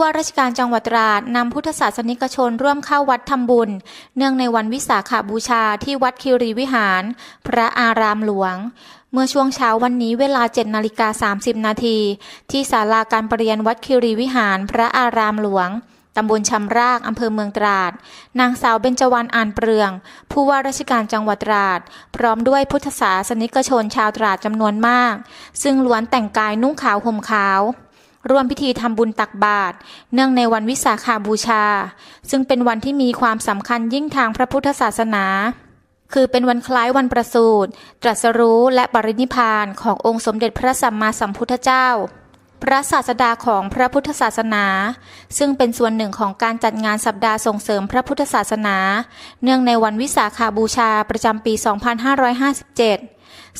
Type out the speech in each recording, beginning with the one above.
ว่าราชการจังหวัดตราดนำพุทธศาสนิกชนร่วมเข้าวัดทำบุญ เนื่องในวันวิสาขาบูชาที่วัดคิรีวิหาร พระอารามหลวง เมื่อช่วงเช้าวันนี้เวลา7นาฬิกา30 นาทีที่ศาลาการประเรียนวัดคิรีวิหาร พระอารามหลวงตำบลชำราก อำเภอเมืองตราด นางสาวเบญจวรรณอ่านเปลือง ผู้ว่าราชการจังหวัดตราด พร้อมด้วยพุทธศาสนิกชนชาวตราดจำนวนมาก ซึ่งล้วนแต่งกายนุ่งขาวห่มขาว ร่วมพิธีทำบุญตักบาตรเนื่องในวันวิสาขาบูชา ซึ่งเป็นวันที่มีความสำคัญยิ่งทางพระพุทธศาสนา คือเป็นวันคล้ายวันประสูติตรัสรู้และปรินิพพานขององค์สมเด็จพระสัมมาสัมพุทธเจ้า พระศาสดาของพระพุทธศาสนา ซึ่งเป็นส่วนหนึ่งของการจัดงานสัปดาห์ส่งเสริมพระพุทธศาสนา เนื่องในวันวิสาขาบูชาประจำปี 2557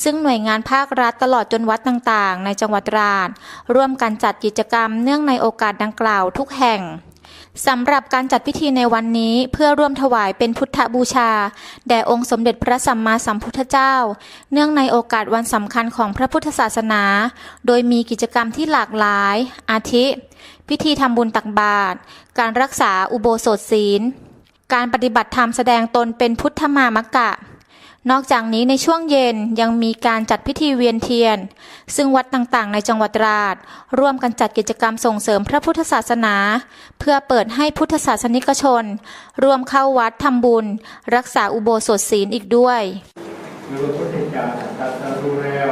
ซึ่งหน่วยงานภาครัฐตลอดจนวัดต่างๆ ในจังหวัดตราดร่วมกันจัดกิจกรรมเนื่องในโอกาสดังกล่าวทุกแห่ง สำหรับการจัดพิธีในวันนี้เพื่อร่วมถวายเป็นพุทธบูชา แด่องค์สมเด็จพระสัมมาสัมพุทธเจ้า เนื่องในโอกาสวันสำคัญของพระพุทธศาสนา โดยมีกิจกรรมที่หลากหลาย อาทิ พิธีทำบุญตักบาตรการรักษาอุโบสถศีล การปฏิบัติธรรมแสดงตนเป็นพุทธมามกะ นอกจากนี้ในช่วงเย็นยังมีการจัดพิธีเวียนเทียน ซึ่งวัดต่างๆ ในจังหวัดตราด ร่วมกันจัดกิจกรรมส่งเสริมพระพุทธศาสนา เพื่อเปิดให้พุทธศาสนิกชน ร่วมเข้าวัดทำบุญ รักษาอุโบสถศีลอีกด้วยพระพุทธเจ้าตรัสรู้แล้ว